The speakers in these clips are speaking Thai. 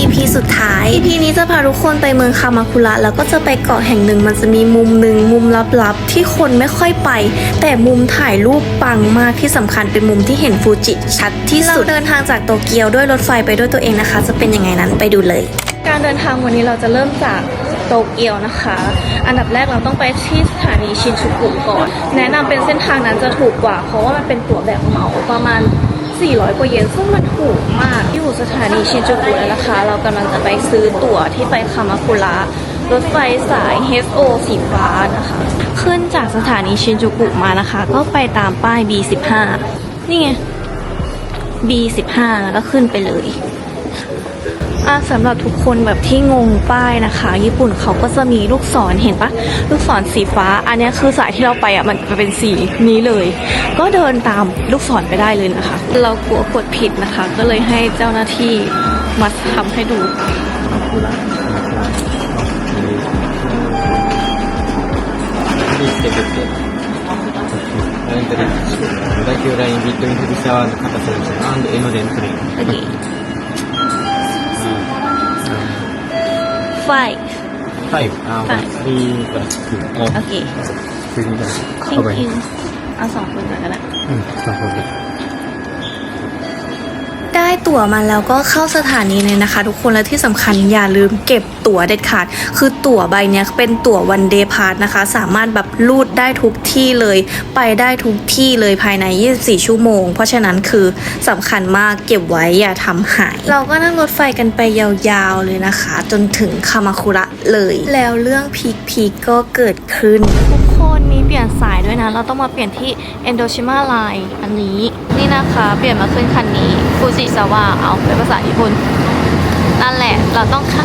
EP สุดท้าย EP นี้จะพาทุกคนไปเมืองคามาคุระแล้วก็จะไปเกาะแห่งหนึ่งมันจะมีมุมหนึ่งมุมลับๆ ที่คนไม่ค่อยไป แต่มุมถ่ายรูปปังมากที่สำคัญเป็นมุมที่เห็นฟูจิชัดที่สุดเราเดินทางจากโตเกียวด้วยรถไฟไปด้วยตัวเองนะคะ จะเป็นยังไงนั้นไปดูเลย การเดินทางวันนี้เราจะเริ่มจากโตเกียวนะคะ อันดับแรกเราต้องไปที่สถานีชินจูกุก่อน แนะนำเป็นเส้นทางนั้นจะถูกกว่า เพราะว่ามันเป็นตั๋วแบบเหมาประมาณ 400 กว่าเยนซึ่งมันถูกมาก อยู่สถานีชินจูกุแล้วนะคะ เรากำลังจะไปซื้อตั๋วที่ไปคามาคุระรถไฟสาย HO สีฟ้านะคะ ขึ้นจากสถานีชินจูกุมานะคะ ก็ไปตามป้าย B15 นี่ไง B15 แล้วก็ขึ้นไปเลย อ่ะสำหรับทุกคนแบบที่งงป้ายนะคะ ญี่ปุ่นเขาก็จะมีลูกศรเห็นปะลูกศรสีฟ้า อันเนี้ยคือสายที่เราไปอ่ะมันเป็นสีนี้เลย ก็เดินตามลูกศรไปได้เลยนะคะ เรากลัวกดผิดนะคะ ก็เลยให้เจ้าหน้าที่มาทำให้ดู リースでくって、ライントレイン、小田急ラインビットインフルシャワーの片線アンド M レントレイン。 five five อ่า Five. three กับ two โอเค three กับเไป thank you เอาสองคนก่อนก็ได้สองคน ได้ตั๋วมาแล้วก็เข้าสถานีเลยนะคะ ทุกคนและที่สำคัญอย่าลืมเก็บตั๋วเด็ดขาด คือตั๋วใบนี้เป็นตั๋ววันเดย์พาสนะคะ สามารถแบบลูดได้ทุกที่เลย ไปได้ทุกที่เลยภายใน 24 ชั่วโมง เพราะฉะนั้นคือสำคัญมากเก็บไว้อย่าทำหาย เราก็นั่งรถไฟกันไปยาวๆเลยนะคะ จนถึงคามาคุระเลย แล้วเรื่องพีคๆก็เกิดขึ้นทุก คนมีเปลี่ยนสายด้วยนะ เราต้องมาเปลี่ยนที่ Endoshima Line อันนี้ นี่นะคะ เปลี่ยนมาขึ้นคันนี้ฟูจิซาวะเอาเป็นภาษาญี่ปุ่นนั่นแหละ เราต้องข้า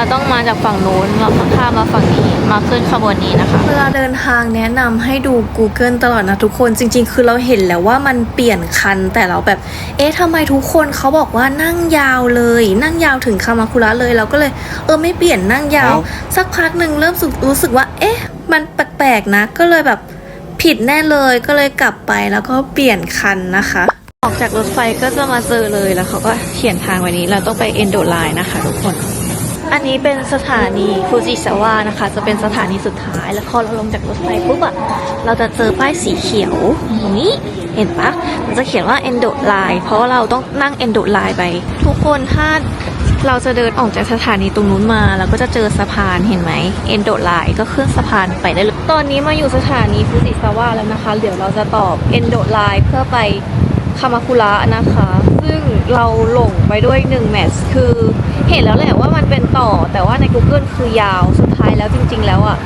เราต้องมาจากฝั่งนู้นเราข้ามมาฝั่งนี้มาขึ้นขบวนนี้นะคะ เวลาเดินทางแนะนำให้ดู Google ตลอดนะทุกคนจริง ๆ คือเราเห็นแล้วว่ามันเปลี่ยนคันแต่เราแบบ เอ๊ะทำไมทุกคนเขาบอกว่านั่งยาวเลย นั่งยาวถึงคามาคุระเลยเราก็เลย เออไม่เปลี่ยนนั่งยาว สักพักหนึ่งเริ่มสึกรู้สึกว่า เอ๊ะ มันแปลกๆนะ ก็เลยแบบผิดแน่เลยก็เลยกลับไปแล้วก็เปลี่ยนคันนะคะ ออกจากรถไฟก็จะมาเจอเลยแล้วเขาก็เขียนทางไว้นี้เราต้องไปเอนโดไลน์นะคะทุกคน อันนี้เป็นสถานีฟูจิซาวะนะคะ จะเป็นสถานีสุดท้าย แล้วพอเราลงจากรถไฟปุ๊บอะเราจะเจอป้ายสีเขียวตรงนี้เห็นปะมันจะเขียนว่า Endo Line เพราะว่าเราต้องนั่ง Endo Line ไป ทุกคนถ้าเราจะเดินออกจากสถานีตรงนู้นมาเราก็จะเจอสะพานเห็นไหม Endo Line ก็ขึ้นสะพานไปได้เลยตอนนี้มาอยู่สถานีฟูจิซาวะแล้วนะคะ เดี๋ยวเราจะตอบ Endo Line เพื่อไปคามาคุระนะคะ ซึ่งเราหลงไปด้วย1แมทช์คือเห็นแล้วแหละว่ามันเป็นต่อ แต่ว่าใน Google คือยาวสุดท้ายแล้วจริง ๆ แล้วอะ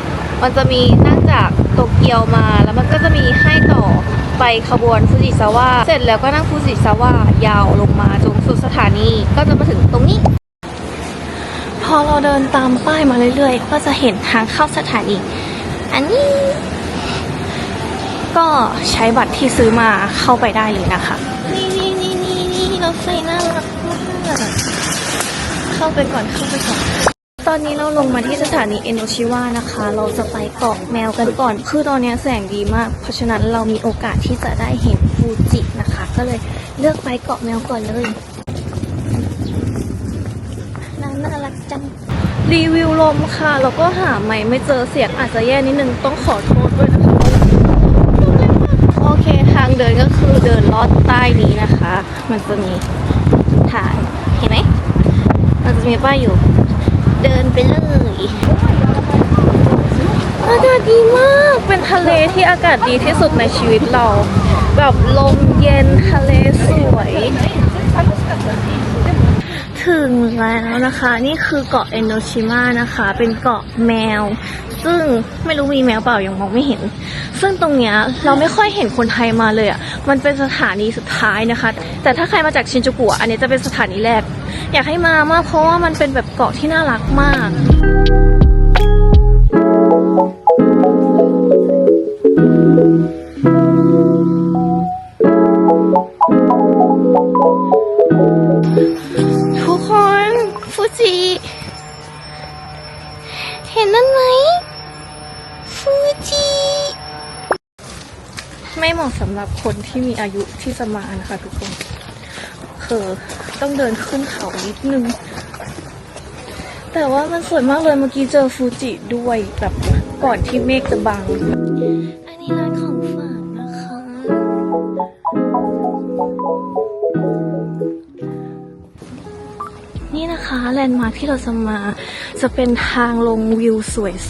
มันจะมีนั่งจากโตเกียวมาแล้วมันก็จะมีให้ต่อไปขบวนฟูจิซาวะเสร็จแล้วก็นั่งฟูจิซาวะยาวลงมาจนสุดสถานีก็จะมาถึงตรงนี้ พอเราเดินตามป้ายมาเรื่อยๆ ก็จะเห็นทางเข้าสถานี อันนี้ ก็ใช้บัตรที่ซื้อมาเข้าไปได้เลยนะคะ นี่นี่น่ารักมากเข้าไปก่อนเข้าไปก่อน ตอนนี้เราลงมาที่สถานีเอโนชิวานะคะ เราจะไปเกาะแมวกันก่อน คือตอนนี้แสงดีมาก เพราะฉะนั้นเรามีโอกาสที่จะได้เห็นฟูจินะคะ ก็เลยเลือกไปเกาะแมวก่อนเลยน่ารักจังรีวิวลมค่ะ แล้วก็หาไม่ไม่เจอเสียงอาจจะแย่นิดนึงต้องขอโทษด้วยนะคะ เคทางเดินก็คือเดินลอดใต้นี้นะคะ มันจะมีทางเห็นไหมมันจะมีป้ายอยู่ เดินไปเลยอากาศดีมาก เป็นทะเลที่อากาศดีที่สุดในชีวิตเรา แบบลมเย็นทะเลสวย ถึงแล้วนะคะ นี่คือเกาะเอโดชิมานะคะ เป็นเกาะแมว ซึ่งไม่รู้มีแมวเปล่ายังมองไม่เห็น ซึ่งตรงเนี้ยเราไม่ค่อยเห็นคนไทยมาเลยอะ่ะมันเป็นสถานีสุดท้ายนะคะ แต่ถ้าใครมาจากชินจูกุอันนี้จะเป็นสถานีแรก อยากให้มามากเพราะว่ามันเป็นแบบเกาะที่น่ารักมากทุกำหรับคนที่มีอายุที่จะมานะคะทุกคนคือต้องเดินขึ้นเขานิดนึง แต่ว่ามันสวยมากเลยเมื่อกี้เจอฟูจิด้วยแบบก่อนที่เมฆจะบังอันนี้ร้านของ แลนด์มาร์คที่เราจะมา จะเป็นทางลงวิว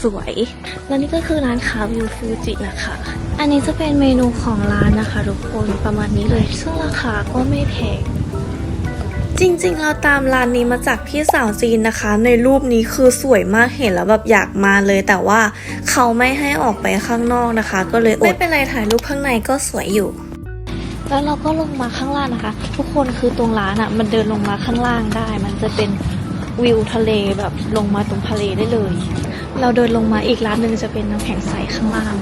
สวยๆ และนี่ก็คือร้านค้าวิวฟูจินะคะ อันนี้จะเป็นเมนูของร้านนะคะทุกคนประมาณนี้เลย ซึ่งราคาก็ไม่แพงจริงๆ เราตามร้านนี้มาจากพี่สาวจีนนะคะ ในรูปนี้คือสวยมากเห็นแล้วแบบอยากมาเลย แต่ว่าเขาไม่ให้ออกไปข้างนอกนะคะ ก็เลยอดไม่เป็นไรถ่ายรูปข้างในก็สวยอยู่ แล้วเราก็ลงมาข้างล่างนะคะ ทุกคนคือตรงร้านอะ่ะ มันเดินลงมาข้างล่างได้ มันจะเป็น วิวทะเลแบบลงมาตรงทะเลได้เลย เราเดินลงมาอีกร้านหนึ่งจะเป็นน้ำแข็งใสข้างล่าง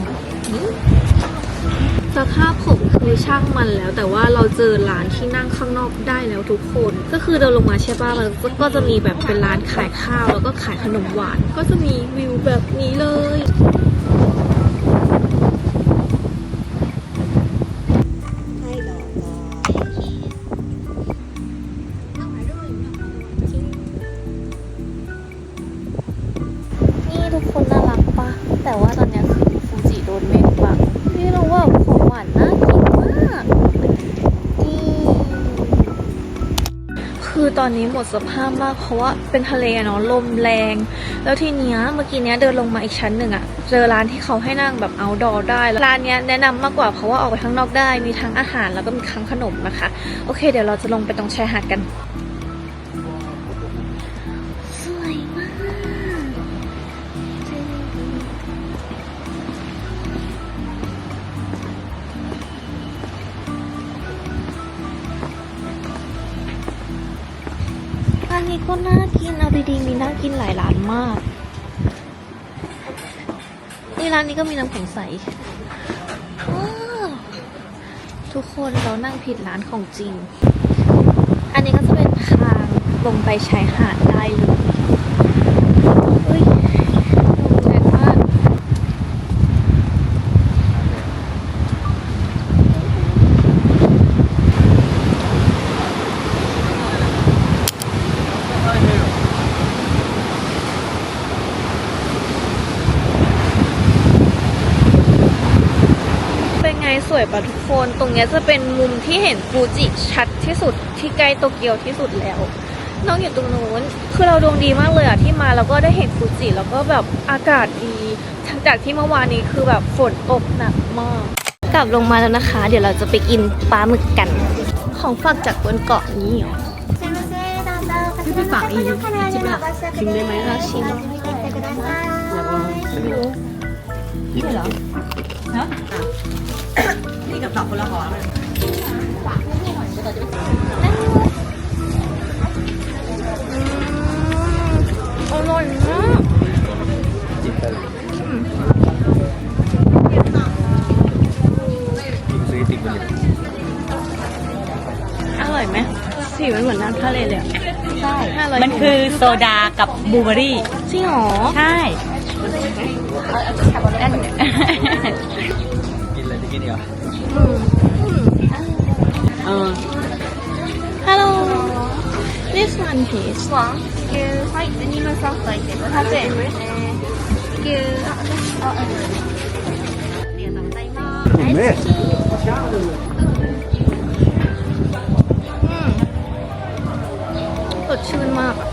สภาพผมคือช่างมันแล้ว แต่ว่าเราเจอร้านที่นั่งข้างนอกได้แล้วทุกคน ก็คือเดินลงมาใช่ป่ะมันก็จะมีแบบเป็นร้านขายข้าวแล้วก็ขายขนมหวาน ก็จะมีวิวแบบนี้เลย ตอนนี้หมดสภาพมากเพราะว่าเป็นทะเลเนาะลมแรง แล้วทีเนี้ยเมื่อกี้เนี้ยเดินลงมาอีกชั้นหนึ่งอะเจอร้านที่เขาให้นั่งแบบเอาดอร์ได้ร้านเนี้ยแนะนำมากกว่าเพราะว่าออกไปข้างนอกได้มีทั้งอาหารแล้วก็มีทั้งขนมนะคะ โอเค เดี๋ยวเราจะลงไปตรงชายหาดกัน นี้ก็น่ากิน เอาดีๆมีน่ากินหลายร้านมาก นี่ร้านนี้ก็มีน้ำแข็งใส ทุกคนเรานั่งผิดร้านของจริง อันนี้ก็จะเป็นทางลงไปชายหาดได้เลยเฮ้ยลมแรงมาก เป็นไงส วยปะทุกคน ตรงเนี้ยจะเป็นมุมที่เห็นฟูจิชัดที่สุดที่ใกล้โตเกียวที่สุดแล้วน้องอยู่ตรงนู้น คือเราดวงดีมากเลยอะที่มาแล้วก็ได้เห็นฟูจิแล้วก็แบบอากาศดี จากที่เมื่อวานนี้คือแบบฝนตกหนักมาก กลับลงมาแล้วนะคะ เดี๋ยวเราจะไปกินปลาหมึกกัน ของฝากจากบนเกาะนี้เหรอพี่พี่ฝากอีกชิมละชิมได้ไหมเราชิม นี่กับดอกคนละหอเลยอร่อยมากซื้อติดไปเลยอร่อยไหมสีมันเหมือนน้ำทะเลเลยอะใช่ห้าร้อยมันคือโซดากับบลูเบอร์รี่จริงเหรอ ใช่กินอะไรจะกิน gini ya? Uh. Hello. This one please. Thank you. like the eh? Thank you. Thank you. Thank you. Thank you. Thank you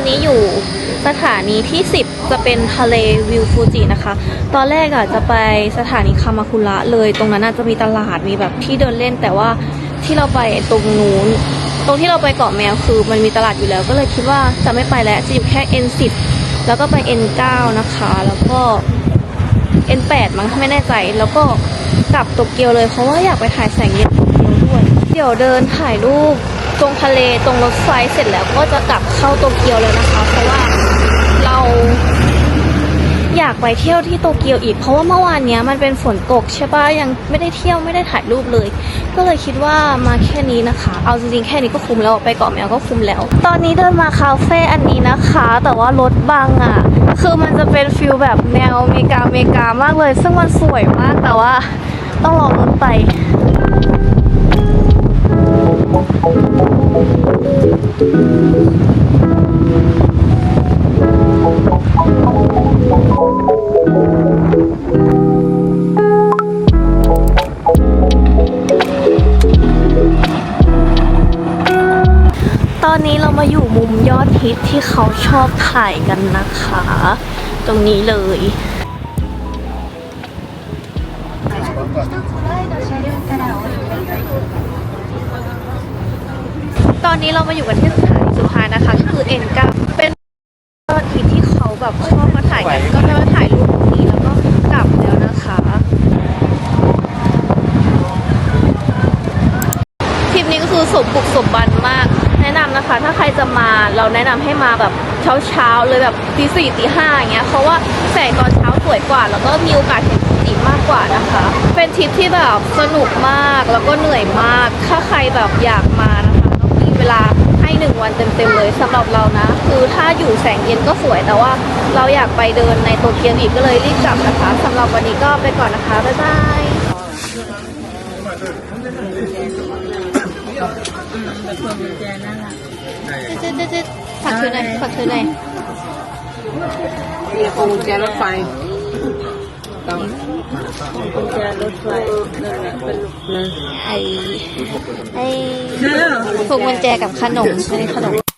อนนี้อยู่สถานีที่ 10 จะเป็นทะเลวิวฟูจินะคะ ตอนแรกอะจะไปสถานีคามาคุระเลย ตรงนั้นอาจจะมีตลาดมีแบบที่เดินเล่น แต่ว่าที่เราไปตรงนู้น ตรงที่เราไปเกาะแมวคือมันมีตลาดอยู่แล้ว ก็เลยคิดว่าจะไม่ไปแล้วจะอยู่แค่ N10 แล้วก็ไป N9 นะคะ แล้วก็ N8 มั้งไม่แน่ใจ แล้วก็กลับโตเกียวเลยเพราะว่าอยากไปถ่ายแสงเย็นโตเกียวด้วย เดี๋ยวเดินถ่ายรูป ตรงทะเลตรงรถไฟเสร็จแล้วก็จะกลับเข้าโตเกียวเลยนะคะ เพราะว่าเราอยากไปเที่ยวที่โตเกียวอีก เพราะว่าเมื่อวานเนี้ยมันเป็นฝนตกใช่ปะยังไม่ได้เที่ยวไม่ได้ถ่ายรูปเลย ก็เลยคิดว่ามาแค่นี้นะคะ เอาจริงๆแค่นี้ก็คุ้มแล้วไปเกาะแมวก็คุ้มแล้ว ตอนนี้เดินมาคาเฟ่อันนี้นะคะ แต่ว่ารถบังอะ คือมันจะเป็นฟิลแบบแนวอเมริกาเมกามากเลย ซึ่งมันสวยมากแต่ว่าต้องรอรถไป ตอนนี้เรามาอยู่มุมยอดฮิตที่เขาชอบถ่ายกันนะคะ ตรงนี้เลย ตอนนี้เรามาอยู่กันที่สถานีสุดท้ายนะคะ ก็คือเอ็นกัเป็นยอดฮิตที่เขาแบบชอบมาถ่ายกันก็จะมาถ่ายรูปตรงนี้แล้วก็กลับแล้วนะคะทริปนี้ก็คือสมบุกสมบันมาก แนะนำนะคะ ถ้าใครจะมาเราแนะนำให้มาแบบเช้าเช้าๆเลยแบบตีสี่ตีห้าอย่างเงี้ยเพราะว่าแสงตอนเช้าสวยกว่า แล้วก็มีโอกาสเห็นสีมากกว่านะคะ เป็นทริปที่แบบสนุกมากแล้วก็เหนื่อยมาก ถ้าใครแบบอยากมา เวลาให้หนึ่งวันเต็มๆเลยสำหรับเรานะ คือถ้าอยู่แสงเย็นก็สวย แต่ว่าเราอยากไปเดินในโตเกียวอีกก็เลยรีบกลับนะคะสำหรับวันนี้ก็ไปก่อนนะคะบ๊ายบายเจ๊เจ๊เจ๊ฝากซื้อหน่อยฝากซื้อหน่อยพวงกุญแจรถไฟ กุญแจรถไฟนั่นแหละเป็นไอไอพวงกุญแจกับขนมอันนี้ขนม